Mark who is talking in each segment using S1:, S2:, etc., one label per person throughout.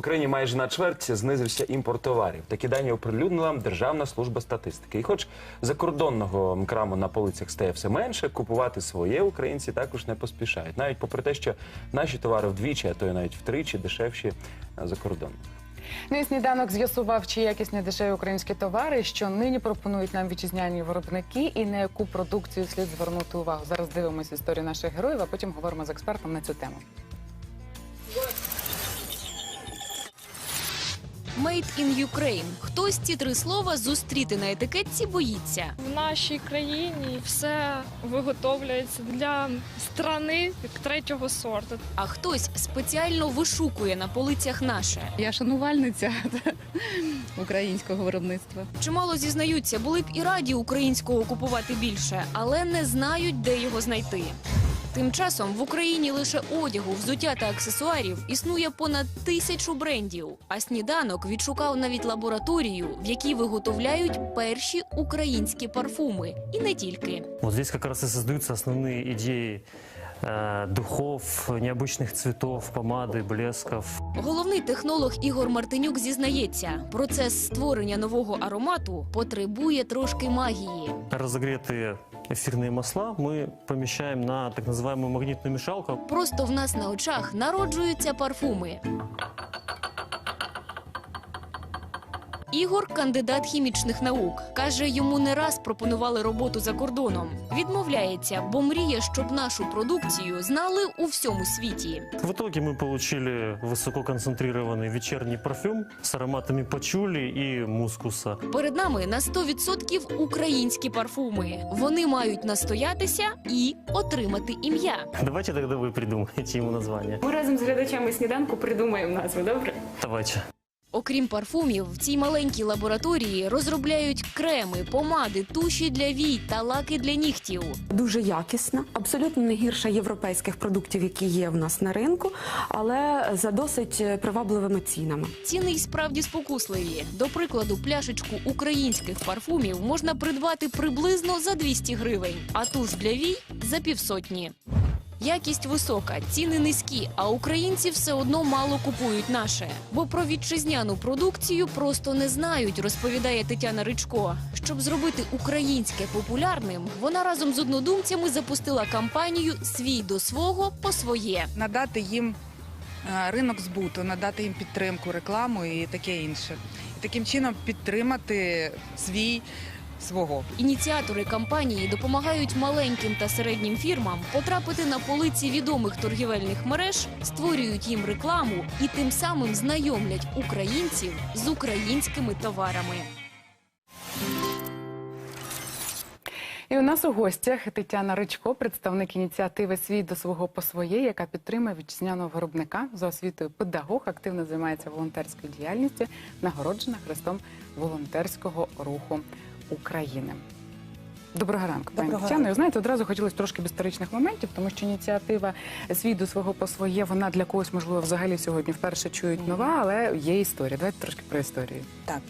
S1: Україні майже на чверть знизився імпорт товарів. Такі дані оприлюднила Державна служба статистики. І хоч закордонного краму на полицях стає все менше, купувати своє українці також не поспішають. Навіть попри те, що наші товари вдвічі, а то й навіть втричі дешевші е, за кордоном.
S2: Ну і сніданок з'ясував, чи якісні дешеві українські товари, що нині пропонують нам вітчизняні виробники, і на яку продукцію слід звернути увагу. Зараз дивимося історію наших героїв, а потім говоримо з експертом на цю тему.
S3: Made in Ukraine. Хтось ці три слова зустріти на етикетці боїться.
S4: В нашій країні все виготовляється для страни як третього сорту.
S3: А хтось спеціально вишукує на полицях наше.
S5: Я шанувальниця українського виробництва.
S3: Чимало зізнаються, були б і раді українського купувати більше, але не знають, де його знайти. Тим часом в Україні лише одягу, взуття та аксесуарів існує понад тисячу брендів. А сніданок відшукав навіть лабораторію, в якій виготовляють перші українські парфуми, і не тільки.
S6: Вот здесь как раз и создаются основные идеи э, духов, необычных цветов, помады, блесков.
S3: Головний технолог Ігор Мартинюк зізнається, процес створення нового аромату потребує трошки магії.
S6: Разогретые эфирные масла мы помещаем на так называемую магнитную мешалку.
S3: Просто в нас на очах народжуються парфуми. Ігор кандидат хімічних наук. Каже, йому не раз пропонували роботу за кордоном. Відмовляється, бо мріє, щоб нашу продукцію знали у всьому світі.
S6: В итоге мы получили высококонцентрированный вечерний парфюм с ароматами пачули и мускуса.
S3: Перед нами на 100% українські парфуми. Вони мають настоятися і отримати ім'я.
S6: Давайте тогда вы придумаете ему название.
S7: Ми разом з глядачами сніданку придумаємо назву, добре?
S6: Давайте.
S3: Окрім парфумів, в цій маленькій лабораторії розробляють креми, помади, туші для вій та лаки для нігтів.
S8: дуже якісна, абсолютно не гірша європейських продуктів, які є в нас на ринку, але за досить привабливими цінами.
S3: Ціни й справді спокусливі. До прикладу, пляшечку українських парфумів можна придбати приблизно за 200 гривень, а туш для вій за півсотні. Якість висока, ціни низькі, а українці все одно мало купують наше. Бо про вітчизняну продукцію просто не знають, розповідає Тетяна Ричко. Щоб зробити українське популярним, вона разом з однодумцями запустила кампанію Свій до свого по своє.
S9: надати їм е, ринок збуту, надати їм підтримку, рекламу і таке інше. І таким чином підтримати свій свого.
S3: Ініціатори кампанії допомагають маленьким та середнім фірмам потрапити на полиці відомих торгівельних мереж, створюють їм рекламу і тим самим знайомлять українців з українськими товарами.
S2: І у нас у гостях Тетяна Ричко, представник ініціативи Свій до свого по своє, яка підтримує вітчизняного виробника за освітою педагог, активно займається волонтерською діяльністю, нагороджена хрестом волонтерського руху України. Доброго ранку, пані Тетяно. Знаєте, одразу хотілося трошки історичних моментів, тому що ініціатива свій до свого по своє, вона для когось, можливо, взагалі сьогодні вперше чують нова, але є історія. Давайте трошки про історію.
S9: Так.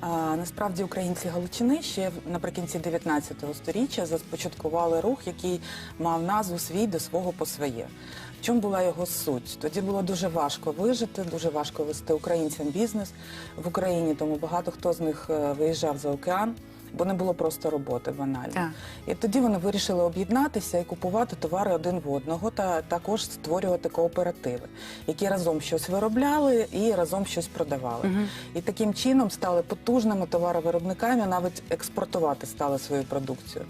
S9: А, насправді українці Галичини ще наприкінці 19 століття започаткували рух, який мав назву свій до свого по своє. В чому була його суть? Тоді було дуже важко вижити, дуже важко вести українцям бізнес в Україні, тому багато хто з них е, виїжджав за океан, бо не було просто роботи банально.
S2: Так.
S9: І тоді вони вирішили об'єднатися і купувати товари один в одного та також створювати кооперативи, які разом щось виробляли і разом щось продавали. І таким чином стали потужними товаровиробниками, навіть експортувати стали свою продукцію.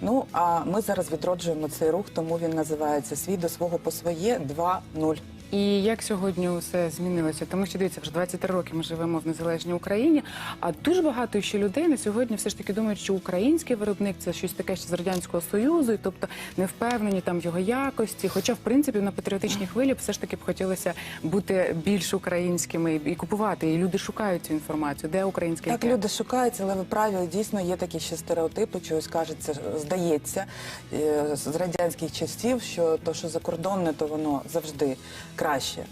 S9: Ну а ми зараз відроджуємо цей рух, тому він називається Свій до свого по своє 2.0.
S2: І як сьогодні усе змінилося? Тому що дивіться, вже 23 роки ми живемо в незалежній Україні. А дуже багато ще людей на сьогодні все ж таки думають, що український виробник це щось таке ще з радянського союзу, і тобто не впевнені там в його якості. Хоча, в принципі, на патріотичній хвилі все ж таки б хотілося бути більш українськими і купувати. І люди шукають цю інформацію, де український
S9: Так, люди шукають, але ви праві, дійсно є такі ще стереотипи, чогось кажеться, здається е, з радянських часів, що то, що закордонне, то воно завжди краще.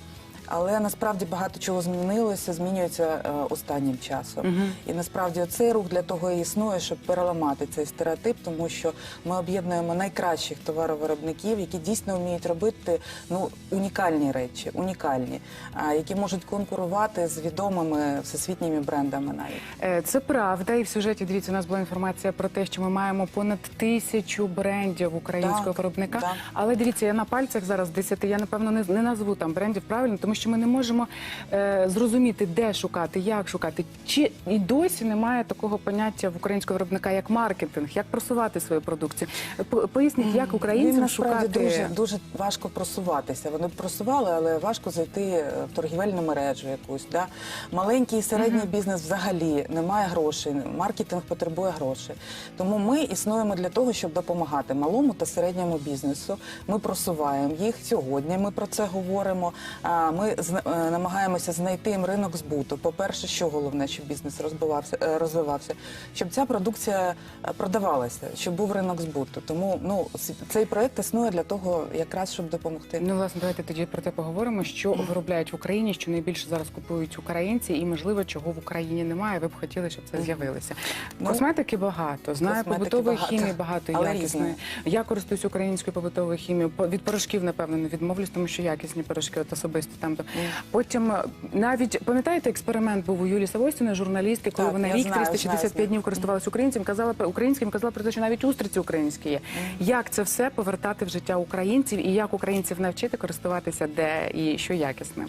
S9: Але насправді багато чого змінилося, змінюється е, останнім часом. І насправді цей рух для того і існує, щоб переламати цей стереотип, тому що ми об'єднуємо найкращих товаровиробників, які дійсно вміють робити ну унікальні речі, унікальні, а, які можуть конкурувати з відомими всесвітніми брендами навіть.
S2: Е, Це правда, і в сюжеті дивіться, у нас була інформація про те, що ми маємо понад тисячу брендів українського
S9: Так,
S2: виробника.
S9: так.
S2: Але дивіться, я на пальцях зараз десяти. Я напевно не, не назву там брендів правильно, тому що ми не можемо е, зрозуміти, де шукати, як шукати. Чи і досі немає такого поняття в українського виробника як маркетинг, як просувати свою продукцію. По- Поясніть, як
S9: Він
S2: українцям
S9: насправді
S2: шукати
S9: дуже дуже важко просуватися. Вони б просували, але важко зайти е, в торгівельну мережу якусь. Да? Маленький і середній бізнес взагалі не має грошей. Маркетинг потребує грошей. Тому ми існуємо для того, щоб допомагати малому та середньому бізнесу. Ми просуваємо їх сьогодні. Ми про це говоримо. А, Ми зна- е, намагаємося знайти їм ринок збуту. По-перше, що головне, щоб бізнес розбивався, е, розвивався, щоб ця продукція е, продавалася, щоб був ринок збуту. Тому ну цей проект існує для того, якраз щоб допомогти.
S2: Ну, власне, давайте тоді про те поговоримо, що виробляють в Україні, що найбільше зараз купують українці, і можливо, чого в Україні немає. Ви б хотіли, щоб це з'явилося.
S9: Ну,
S2: Косметики багато, знаю побутової хімії багато
S9: але
S2: якісної. Я користуюсь українською побутовою хімією. По- Від порошків, напевно, не відмовлюсь, тому що якісні порошки, от особисто там. То. Потім е, навіть пам'ятаєте, експеримент був у Юлії Савостіної, журналістки, коли
S9: Так,
S2: вона рік
S9: знаю, знаю,
S2: 365
S9: знаю.
S2: днів користувалася українцям, казала про українським, казала про те, що навіть устриці українські є. Як це все повертати в життя українців і як українців навчити користуватися де і що якісне?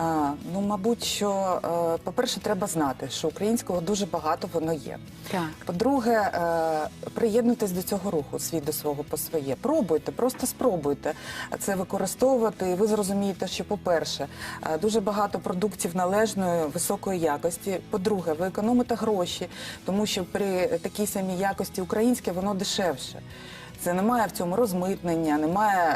S9: А, ну, мабуть, що е, по-перше, треба знати, що українського дуже багато воно є.
S2: Так.
S9: По-друге, е, приєднуйтесь до цього руху, свій до свого по своє. Пробуйте, просто спробуйте це використовувати. І ви зрозумієте, що, по-перше, е, дуже багато продуктів належної високої якості. По-друге, ви економите гроші, тому що при такій самій якості українське воно дешевше. Це немає в цьому розмитнення, немає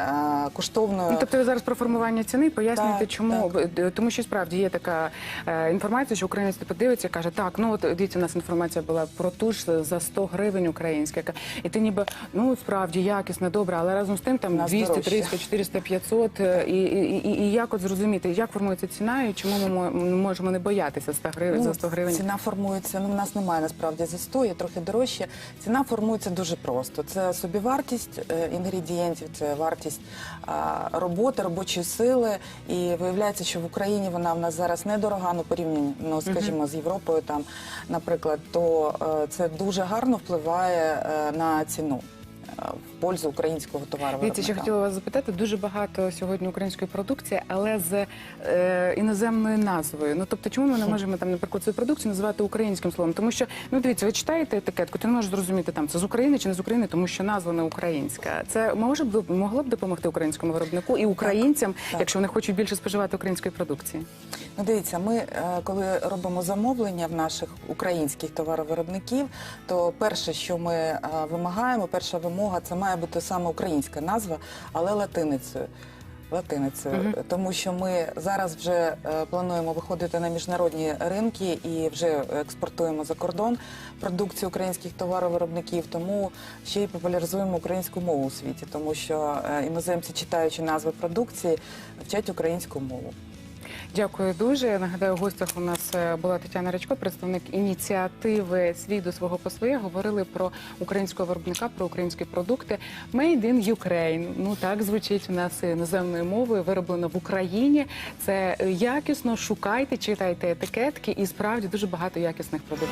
S9: е, коштовної.
S2: Ну, тобто ви зараз про формування ціни пояснюєте,
S9: Так,
S2: чому Б- тому, що справді є така е, інформація, що українець подивиться, каже, так, ну от дивіться, у нас інформація була про туш за 100 гривень українська, і ти ніби ну справді якісне, добре, але разом з тим там
S9: Нас
S2: 200,
S9: дорожче.
S2: 300, 400, 500, е, і, і, і, і як от зрозуміти, як формується ціна, і чому ми можемо не боятися 100 гривень за 100 гривень?
S9: Ну, Ціна формується. Ну, в нас немає насправді за 100, є трохи дорожче. Ціна формується дуже просто. Це собівартість е, інгредієнтів, це вартість роботи, робочої сили. І виявляється, що в Україні вона в нас зараз недорога, ну порівняно, ну, скажімо, з Європою, там, наприклад, то е, це дуже гарно впливає е, на ціну. В пользу українського товару.
S2: Дивіться, ще хотіла вас запитати, дуже багато сьогодні української продукції, але з е, іноземною назвою. Ну тобто, чому ми не можемо там, наприклад, цю продукцію називати українським словом? Тому що ну дивіться, ви читаєте етикетку, ти не можеш зрозуміти там це з України чи не з України, тому що назва не українська. Це може б могло б допомогти українському виробнику і українцям,
S9: так.
S2: якщо вони хочуть більше споживати української продукції.
S9: Ну, дивіться, ми е, коли робимо замовлення в наших українських товаровиробників, то перше, що ми е, вимагаємо, перша вимога це має бути саме українська назва, але латиницею. Латиницею, тому що ми зараз вже е, плануємо виходити на міжнародні ринки і вже експортуємо за кордон продукцію українських товаровиробників. Тому ще й популяризуємо українську мову у світі, тому що е, іноземці, читаючи назви продукції, вчать українську мову.
S2: Дякую дуже. Я нагадаю, в гостях у нас е, була Тетяна Речко, представник ініціативи Свій свого по своє. Говорили про українського виробника, про українські продукти. Made in Ukraine. Ну так звучить у нас іноземною мовою, вироблено в Україні. Це е, якісно. Шукайте, читайте етикетки, і справді дуже багато якісних продуктів.